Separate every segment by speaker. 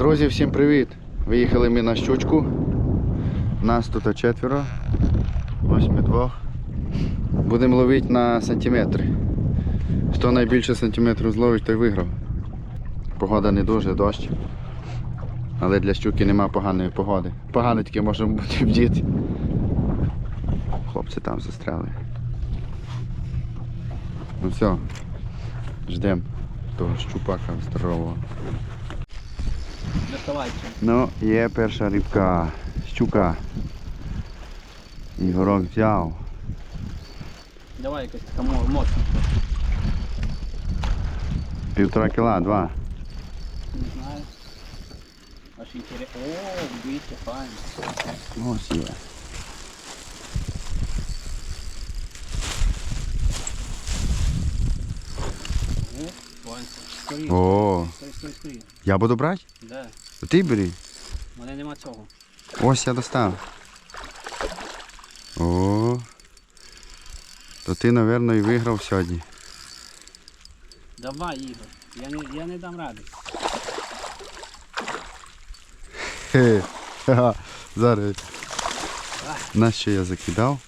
Speaker 1: Друзі, всім привіт! Виїхали ми на щучку. Нас тут четверо. Ось ми двох. Будемо ловити на сантиметри. Хто найбільше сантиметрів зловить, той виграв. Погода не дуже, дощ. Але для щуки нема поганої погоди. Погано тільки може бути в діти. Хлопці там застряли. Ну все, ждемо того щупака здорового. Ну, є перша рибка, щука. Ігорок взяв.
Speaker 2: Давай якась така мо- моцна.
Speaker 1: Півтора кіла, два.
Speaker 2: Не знаю. Аж інтересно. О, дивіться, файно.
Speaker 1: Ось є.
Speaker 2: О, файно.
Speaker 1: О,
Speaker 2: Скорі.
Speaker 1: я буду брати?
Speaker 2: Да.
Speaker 1: Ти бери.
Speaker 2: У мене нема цього.
Speaker 1: Ось я достав. О. То ти, мабуть, і виграв сьогодні.
Speaker 2: Давай, Ігор. Я не, я не дам ради.
Speaker 1: Хе. Ха-ха. Зараз. На що я закидав?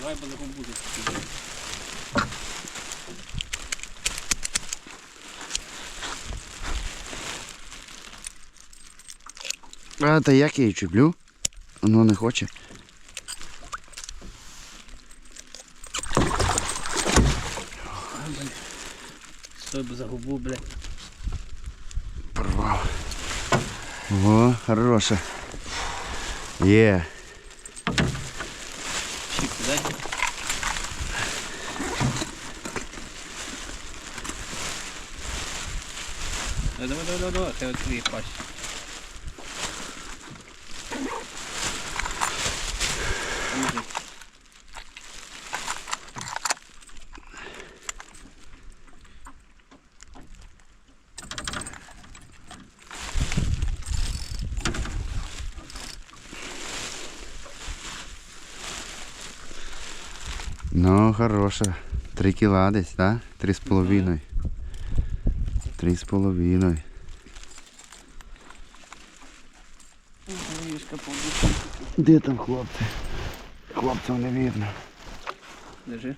Speaker 2: Давай буде.
Speaker 1: А, та як я її чіплю? Воно не хоче.
Speaker 2: Стой, бо загубу, бля.
Speaker 1: Порвав. О, хороше. Є.
Speaker 2: Щіпку, дай. Давай, давай, давай, давай, хай відкриє пасть.
Speaker 1: Хороше. Три кіла десь, так? Три з половиною. Три з половиною. Де там хлопці? Хлопців не видно.
Speaker 2: Держи.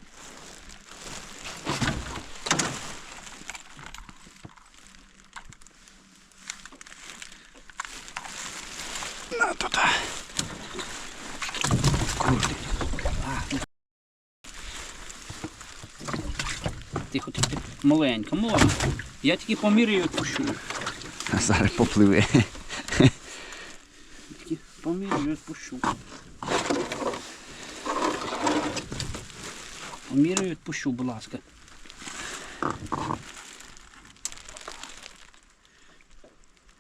Speaker 2: Маленька, можна. Я тільки поміряю і відпущу.
Speaker 1: А зараз попливе.
Speaker 2: Тільки поміряю і відпущу. Поміряю і відпущу, будь ласка.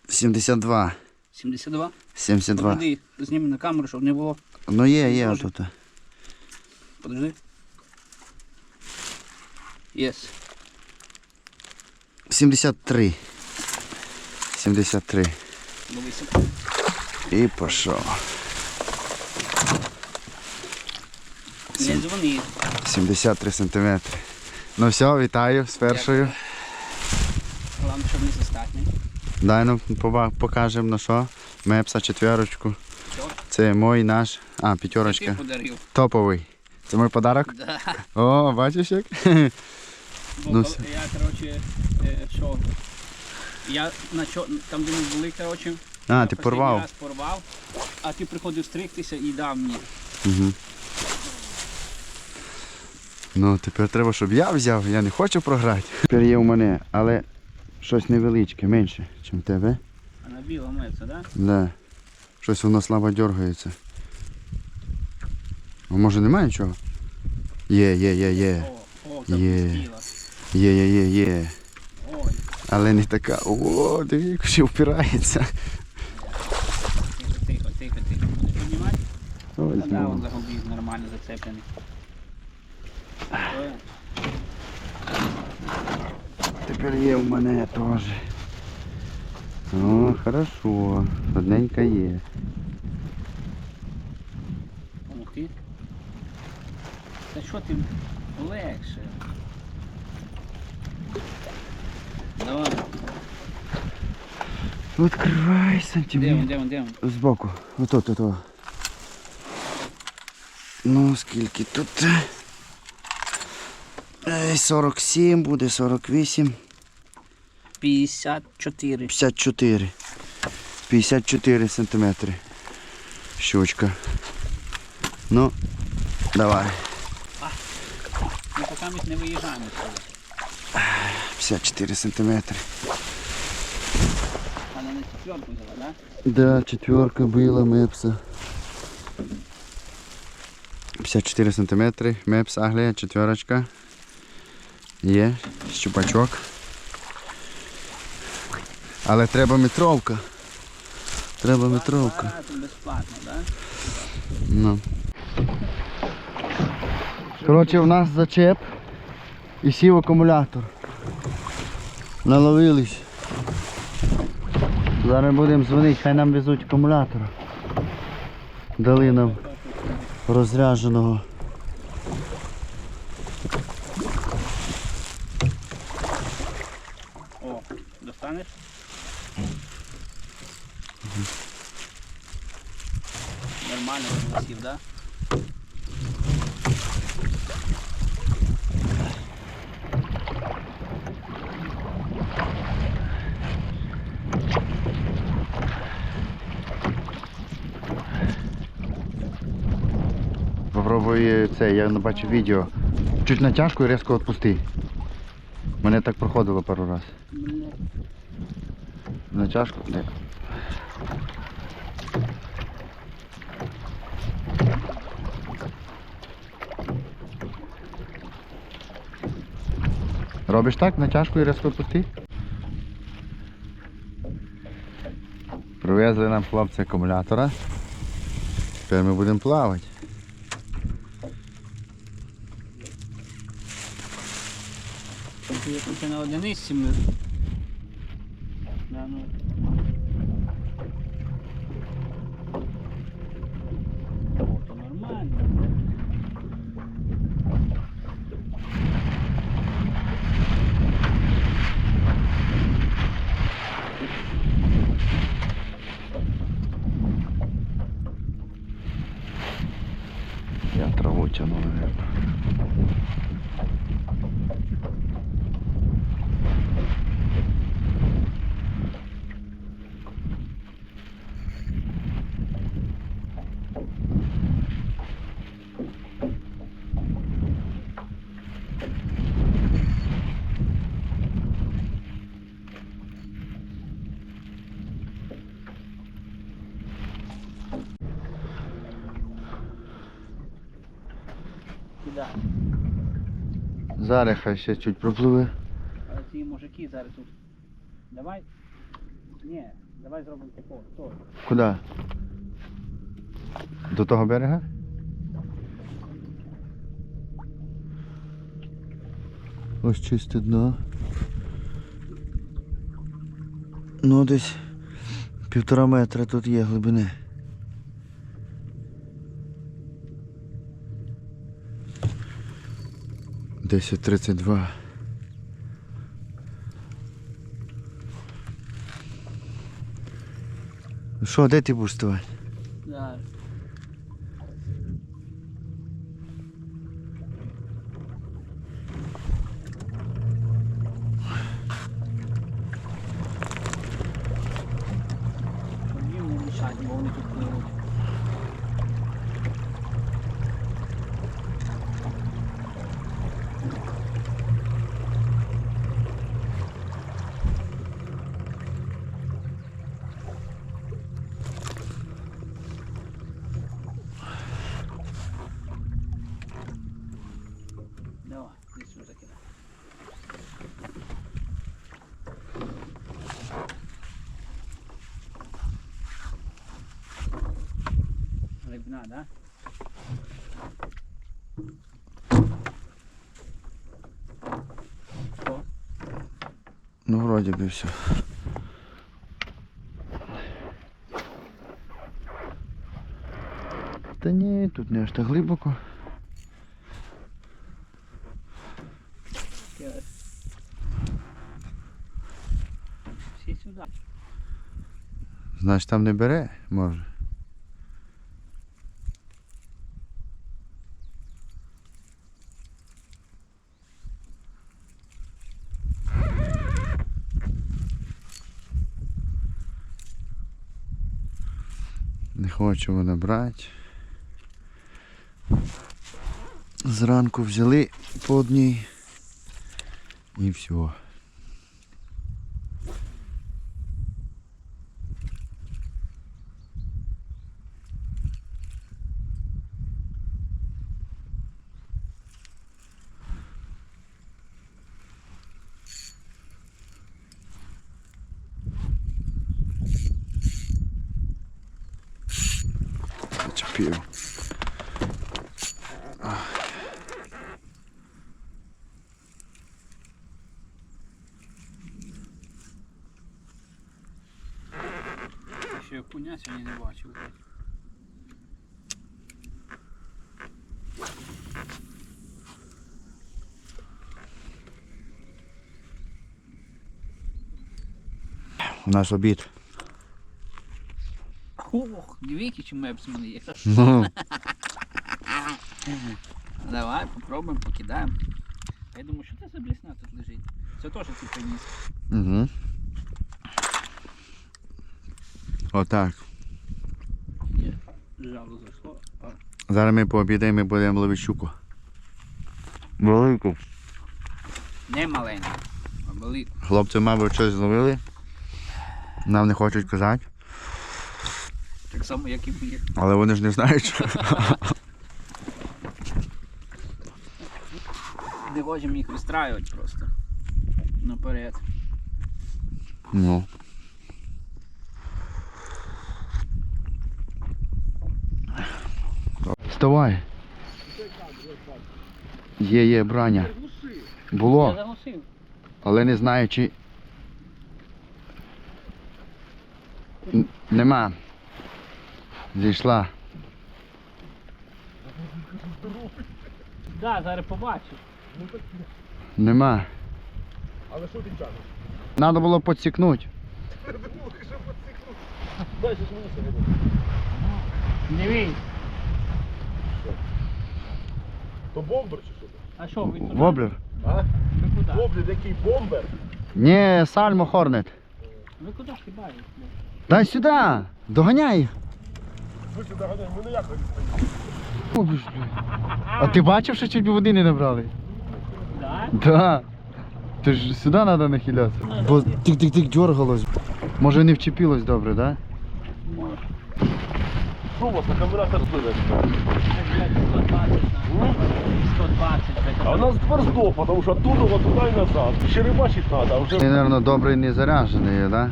Speaker 1: Сімдесят два.
Speaker 2: 72.
Speaker 1: 72.
Speaker 2: Подожди, зніми на камеру, щоб не було.
Speaker 1: Ну є, є
Speaker 2: Може.
Speaker 1: отут.
Speaker 2: Подожди. Єс.
Speaker 1: 73. 73. І пішов.
Speaker 2: Не дзвони.
Speaker 1: 73 сантиметри. Ну все, вітаю з першою.
Speaker 2: Головне, щоб не застатній.
Speaker 1: Дай нам покажемо на що. Мепса четверочку. Це мой наш. А, п'ятерочка. Топовий. Це мій подарок?
Speaker 2: Да.
Speaker 1: О, бачиш як? Ну,
Speaker 2: коли я, коротше, е, що, я на чо, там, де ми були, коротше,
Speaker 1: А, ти
Speaker 2: останній
Speaker 1: порвав.
Speaker 2: раз порвав, а ти приходив стригтися і дав мені.
Speaker 1: Угу. Ну, тепер треба, щоб я взяв, я не хочу програти. Тепер є у мене, але щось невеличке, менше, ніж в тебе.
Speaker 2: А на білому це, да?
Speaker 1: Да. Щось воно слабо дергається. А може немає нічого? Є, є, є, є.
Speaker 2: О, о, це
Speaker 1: Є. Є, є, є, є. Але не така. О, диви, як ще впирається.
Speaker 2: тихо, тихо, тихо, тихо. Будеш піднімати?
Speaker 1: Ось,
Speaker 2: А да, он загубив, нормально зацеплений.
Speaker 1: Тепер є у мене теж. О, хорошо. Одненька є.
Speaker 2: Помогти? Та що ти легше? Давай.
Speaker 1: Відкривай
Speaker 2: Де він, де він, де він?
Speaker 1: Збоку. Отут, отут. Ну, скільки тут? 47 буде, 48,
Speaker 2: 54.
Speaker 1: 54. 54 сантиметри. Щучка. Ну, давай.
Speaker 2: Ми поки ми не виїжджаємо. З цього.
Speaker 1: 54 сантиметри.
Speaker 2: Вона на четверку взяла, так?
Speaker 1: Да, четверка была мепса. 54 сантиметри, мепс Аглія, четверочка. Є, щупачок. Але треба метровка. Треба метровка.
Speaker 2: А, тут безплатно, так?
Speaker 1: Ну. Коротше, у нас зачеп і сів акумулятор. Наловились. Зараз будемо дзвонити, хай нам везуть акумулятор. Дали нам розрядженого.
Speaker 2: О, достанеш? Нормально засів, так?
Speaker 1: Попробуй це, я бачив відео. Чуть натяжку і різко відпусти. Мене так проходило пару раз. Натяжку. Де? Робиш так, натяжку і різко відпусти? Привезли нам хлопці акумулятора. Тепер ми будемо плавати.
Speaker 2: Тут на одиниці ми. Да, ну. О, нормально.
Speaker 1: Я траву тяну, наверное. Зараз хай ще чуть пропливе.
Speaker 2: Мужики зараз тут. Давай. Ні, давай зробимо тако. То.
Speaker 1: Куди? До того берега? Ось чисте дно. Ну десь півтора метра тут є глибини. Десять тридцять два. Що, де ти будеш ставати?
Speaker 2: Зараз. Мені не мішать, бо вони тут пливуть. Давай, ти сюди кидай. Да? Що?
Speaker 1: Ну, вроде бы все. Та ні, тут не аж так глибоко.
Speaker 2: Всі сюди.
Speaker 1: Значить там не бере, може. Не хоче вона брати. Зранку взяли по одній і все. Зачепив.
Speaker 2: Ще я сьогодні не бачив.
Speaker 1: У нас обід.
Speaker 2: Дивіться, чи мепс мене є.
Speaker 1: Ну,
Speaker 2: Давай, попробуємо, покидаємо. Я думаю, що це за блісна тут лежить. Це теж ти приніс.
Speaker 1: угу. Отак.
Speaker 2: Жало зайшло.
Speaker 1: Зараз ми пообідаємо і будемо ловити щуку. Велику.
Speaker 2: Не маленька, а велика.
Speaker 1: Хлопці, мабуть, щось зловили. Нам не хочуть казати,
Speaker 2: Так само, як і ми.
Speaker 1: але вони ж не знають. що.
Speaker 2: Не хочемо їх вистраювати просто. Наперед.
Speaker 1: Ну. Вставай. Є, є, браня.
Speaker 2: Я
Speaker 1: Було,
Speaker 2: заглушив.
Speaker 1: але не знаю, чи. Н- Нема. Зійшла.
Speaker 2: Так, зараз побачиш.
Speaker 1: Нема.
Speaker 3: Але що ти тягнеш?
Speaker 1: Надо було підсікнути.
Speaker 3: Дай щось мені собі.
Speaker 2: Дивись.
Speaker 3: То бомбер чи що?
Speaker 2: А що, ви туди?
Speaker 1: Воблер.
Speaker 3: А?
Speaker 2: Ви куди?
Speaker 3: Бомбер, який бомбер?
Speaker 1: Ні, сальмо хорнет.
Speaker 2: Ви куди хібаєте?
Speaker 1: Дай сюди. Доганяй їх.
Speaker 3: Ви ми ніяк не
Speaker 1: О, боже. А ти бачив, що чуть води не набрали?
Speaker 2: Так?
Speaker 1: Да. Ти ж сюди треба нахилятися. Бо тик-тик-тик дергалось. Може не вчепилось добре, да?
Speaker 3: Що у вас акумулятор збили?
Speaker 2: 120, 120,
Speaker 3: А у нас твердо, тому що оттуда вот туди і назад. Черебачить треба, а вже
Speaker 1: Ти, мабуть, добре не заряджений, да?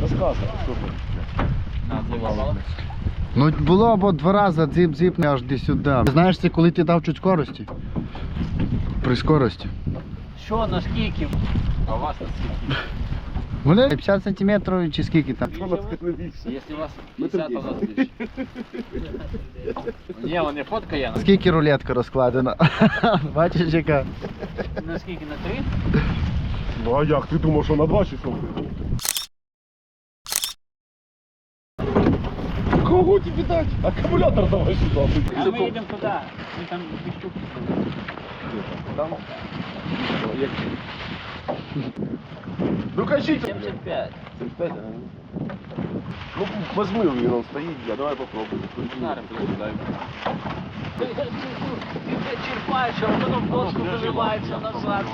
Speaker 3: розказує. що
Speaker 1: Ну було або два рази дзип-дзип аж до сюди. Знаєш, це коли ти дав чуть скорості? При скорості.
Speaker 2: Що, наскільки? А у вас наскільки?
Speaker 1: Вони 50 сантиметрів чи скільки там.
Speaker 3: Що на телевізії?
Speaker 4: Если у вас 50, то у нас більше. Ні, он не фотка є.
Speaker 1: Скільки рулетка розкладена? Бачиш, яка?
Speaker 2: Наскільки на три?
Speaker 3: Ну а як? Ти думав, що на два чи що? Кого тобі дати? Акумулятор давай сюди.
Speaker 2: А ми їдемо туди. Ми там дві штуки.
Speaker 3: Там? Ну кажіть.
Speaker 4: 75.
Speaker 3: 75, ага. Ну, возьми він, он стоїть, я давай попробуємо.
Speaker 4: Зараз приїжджаємо.
Speaker 2: Ти черпаєш, а потім в доску виливається назад.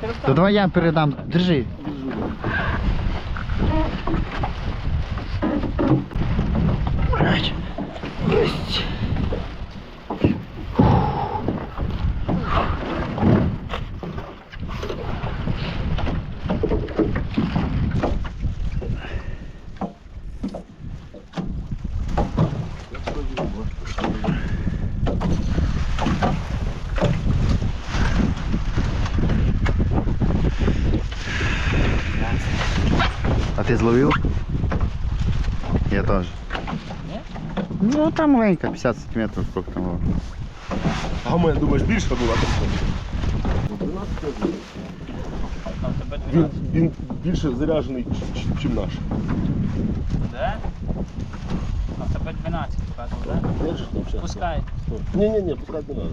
Speaker 1: То давай я передам. Держи. Блядь. Ось. ти зловив? Я теж. Ну там маленька, 50 сантиметрів, сколько там було.
Speaker 3: А в мене, думаєш, більше була? 12 разів.
Speaker 2: А в тебе
Speaker 3: Він,
Speaker 2: 12.
Speaker 3: він більше заряджений, ніж наш.
Speaker 2: Да? А в тебе 12 показував, да?
Speaker 3: Знаєш, взагалі?
Speaker 2: Пускай.
Speaker 3: Ні, ні, ні, пускати не треба.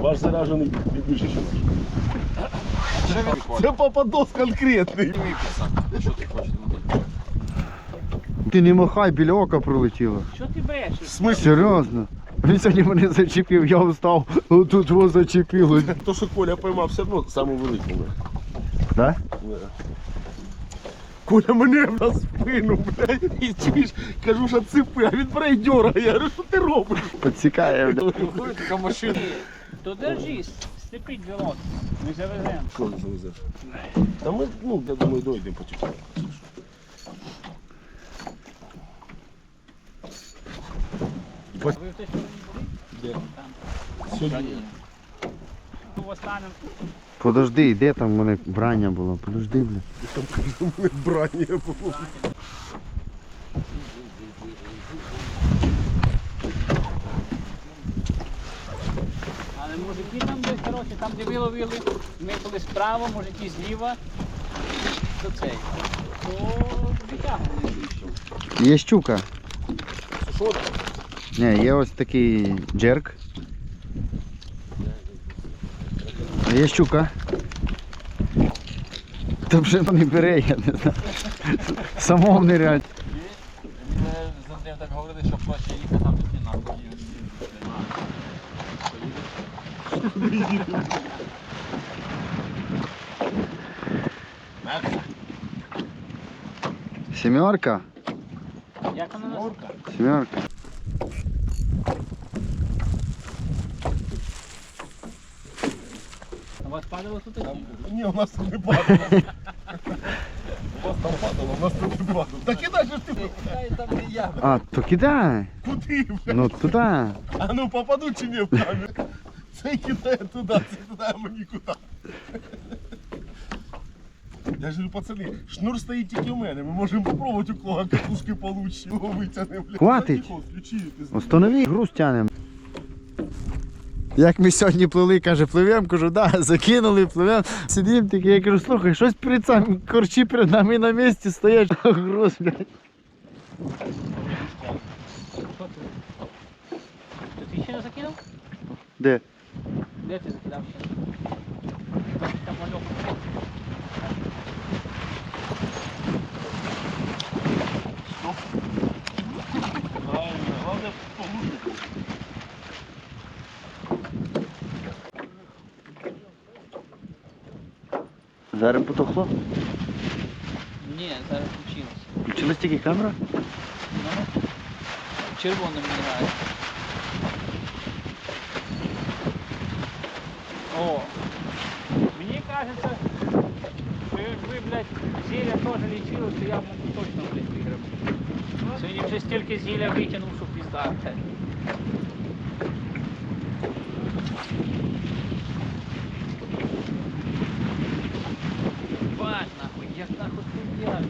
Speaker 3: Ваш заряджений більше, ніж наш. Це попадос конкретний.
Speaker 4: Що ти хочеш?
Speaker 1: Ти не махай, біля ока пролетіло.
Speaker 2: Що ти брешеш?
Speaker 3: В смислі?
Speaker 1: Серйозно. Він сьогодні мене зачепив, я встав, отут його зачепило.
Speaker 3: То, що Коля поймав, все одно саме великий.
Speaker 1: Да?
Speaker 3: Коля мене на спину, блядь, і чуєш, кажу, що ципи, а він пройдера. Я говорю, що ти робиш?
Speaker 1: Підсікає. бля.
Speaker 4: Така машина.
Speaker 2: То держись, степіть вілот. Ми завеземо.
Speaker 3: Що завезеш? Та ми, ну, я думаю, дойдемо потім.
Speaker 2: Ви в той стороні були?
Speaker 3: Де?
Speaker 2: Там.
Speaker 3: Сьогодні.
Speaker 2: Ну, останем.
Speaker 1: Подожди, де там в мене брання було? Подожди, бля.
Speaker 3: Там кажу, брання було.
Speaker 2: Але мужики там десь, коротше, там де ви ловили, ми були справа, мужики зліва. До цей. То більше.
Speaker 1: Є щука.
Speaker 3: Там?
Speaker 1: Ні, є ось такий джерк. А Є щука. Та вже не бере, я не знаю. Самому нирять.
Speaker 4: Ми з Андрієм так говорили, що проще їхати там тут нахуй.
Speaker 1: Сімерка?
Speaker 2: Як вона нас?
Speaker 1: Сімерка.
Speaker 2: У вас падало тут? такі?
Speaker 3: Ні, у нас тут не падало. У вас там падало, у нас тут не падало. Та кидай же ж ти.
Speaker 4: там не я.
Speaker 1: А, то кидай.
Speaker 3: Куди? бля?
Speaker 1: Ну туди.
Speaker 3: А ну попаду чи ні в камеру? Це кидає туди, це туди, а мені куди. Я ж говорю, пацани, шнур стоїть тільки у мене. Ми можемо попробувати, у кого катушки получше. Його витягнемо, блядь.
Speaker 1: Хватить.
Speaker 3: Тихо, Включи, ти знаєш.
Speaker 1: Установи, груз тянем. Як ми сьогодні плили, каже, пливемо, кажу, да, закинули, пливемо. Сидимо такі, я кажу, слухай, щось перед сам корчі перед нами на місці стоять, груз, блядь.
Speaker 2: Ти ще не закинув?
Speaker 1: Де?
Speaker 2: Де ти закидав ще? Там мальок.
Speaker 1: Зараз потухло.
Speaker 2: Ні, зараз включилось.
Speaker 1: Включилась тільки камера?
Speaker 2: Ну, червоним мигає. О, мені кажеться, що якби, блядь, зілля теж лічили, то я б точно, блядь, виграв. Сьогодні вже стільки зілля витягнув, що пізда. блядь. Бать, нахуй, як нахуй хуя.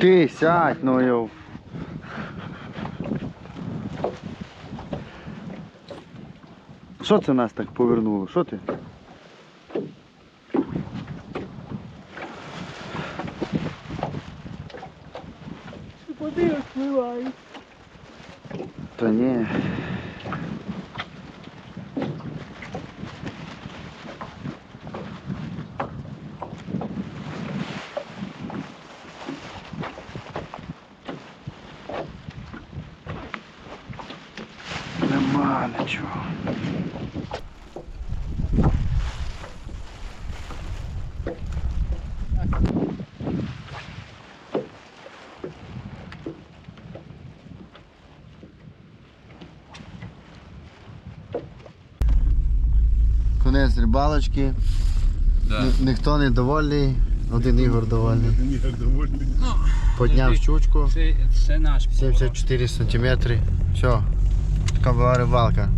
Speaker 1: Ти сядь, ну йо. Що це нас так повернуло? Що ти? нема нічого. Конець рибалочки.
Speaker 4: Да.
Speaker 1: Ні- Ніхто не довольний, один Ігор довольний. Подняв щучку.
Speaker 2: Це, це наш
Speaker 1: 74 сантиметри. Все, ciężka była rywalka.